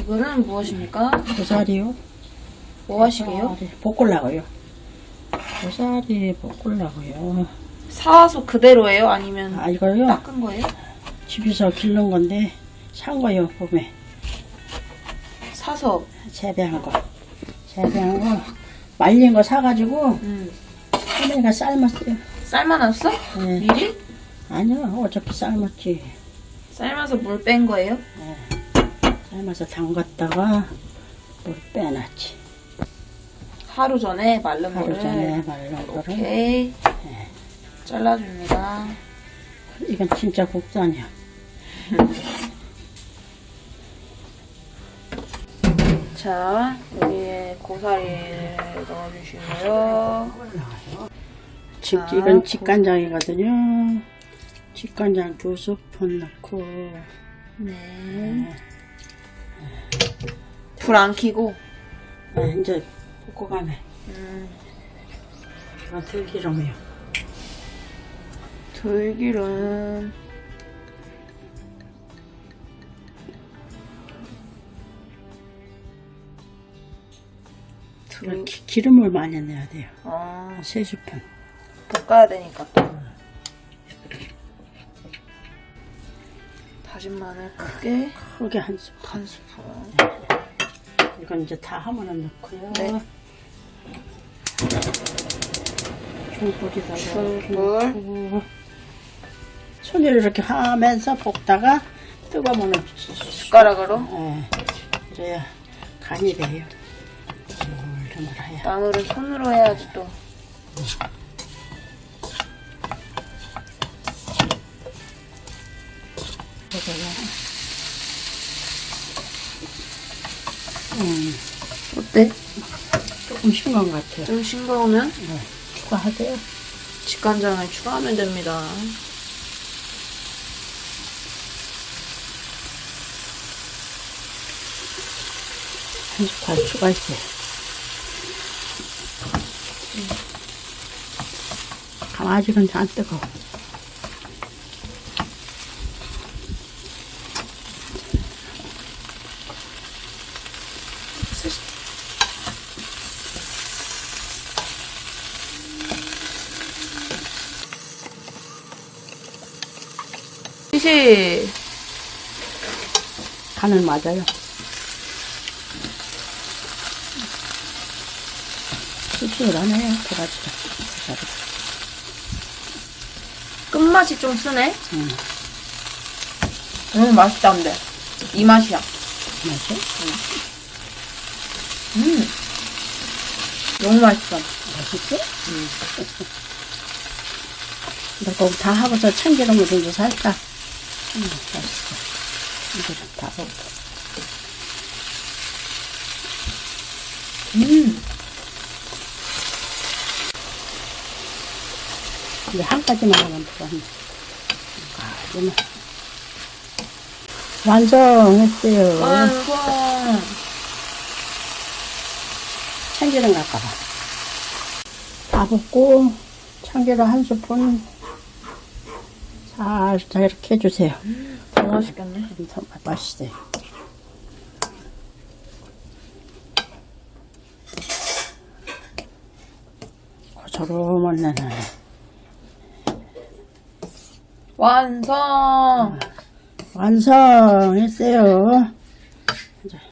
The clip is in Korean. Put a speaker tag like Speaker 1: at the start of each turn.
Speaker 1: 이거는 무엇입니까?
Speaker 2: 고사리요?
Speaker 1: 뭐 하시게요?
Speaker 2: 고사리 볶으려고요. 고사리 볶으려고요.
Speaker 1: 사와서 그대로예요? 아니면
Speaker 2: 아, 이거요?
Speaker 1: 닦은 거예요?
Speaker 2: 집에서 기른 건데, 산 거요, 봄에.
Speaker 1: 사서.
Speaker 2: 재배한 거. 재배한 거. 말린 거 사가지고,
Speaker 1: 음.
Speaker 2: 할머니가 삶았어요.
Speaker 1: 삶아놨어?
Speaker 2: 네.
Speaker 1: 미리?
Speaker 2: 아니요, 어차피 삶았지.
Speaker 1: 삶아서 물 뺀 거예요?
Speaker 2: 삶아서 담갔다가, 물 빼놨지.
Speaker 1: 하루 전에 마른
Speaker 2: 하루
Speaker 1: 거를.
Speaker 2: 전에 말린 거를.
Speaker 1: 오케이. 잘라줍니다.
Speaker 2: 이건 진짜 국산이야.
Speaker 1: 자, 여기에 고사리를 넣어주시고요.
Speaker 2: 직,
Speaker 1: 자,
Speaker 2: 이건 직간장이거든요. 직간장 두 스푼 넣고,
Speaker 1: 네. 불 안 켜고.
Speaker 2: 아, 이제 볶아가네.
Speaker 1: 음,
Speaker 2: 이건 들기름이요.
Speaker 1: 들기름.
Speaker 2: 기, 기름을 많이 넣어야 돼요.
Speaker 1: 아,
Speaker 2: 세 스푼.
Speaker 1: 볶아야 되니까 또. 다진 마늘 크게
Speaker 2: 크게 한 스푼.
Speaker 1: 한 스푼.
Speaker 2: 이건 이제 다 하면은 넣고요.
Speaker 1: 네.
Speaker 2: 중불에다가
Speaker 1: 중불.
Speaker 2: 손으로 이렇게 하면서 볶다가 뜨거우면
Speaker 1: 숟가락으로
Speaker 2: 예, 그래야 간이 돼요. 드물드물해야.
Speaker 1: 나물은 손으로 해야지 또.
Speaker 2: 음,
Speaker 1: 어때?
Speaker 2: 조금 싱거운 것 같아요.
Speaker 1: 좀 싱거우면
Speaker 2: 네, 추가하세요.
Speaker 1: 직간장을 추가하면 됩니다.
Speaker 2: 한 숟갈 추가했어요. 아, 아직은 안 뜨거워.
Speaker 1: 시시
Speaker 2: 간을 맞아요. 씁쓸하네요, 도라지가. 도라지.
Speaker 1: 끝맛이 좀 쓰네.
Speaker 2: 음,
Speaker 1: 음 맛있다 근데 이 맛이야.
Speaker 2: 맛이?
Speaker 1: 음 너무 맛있어.
Speaker 2: 맛있지? 음. 근데 거기 다 하고서 참기름을 좀 살짝. 음, 맛있어. 이거 좀다 먹고.
Speaker 1: 음
Speaker 2: 이제 한 가지만 하면 되겠네. 한 가지만. 완성했어요.
Speaker 1: 완성.
Speaker 2: 참기름 갈까봐. 다 붓고, 참기름 한 스푼 살짝 이렇게 해주세요.
Speaker 1: 너무 맛있겠네.
Speaker 2: 그럼 더 맛있어요. 고소름한 내는
Speaker 1: 완성.
Speaker 2: 완성했어요.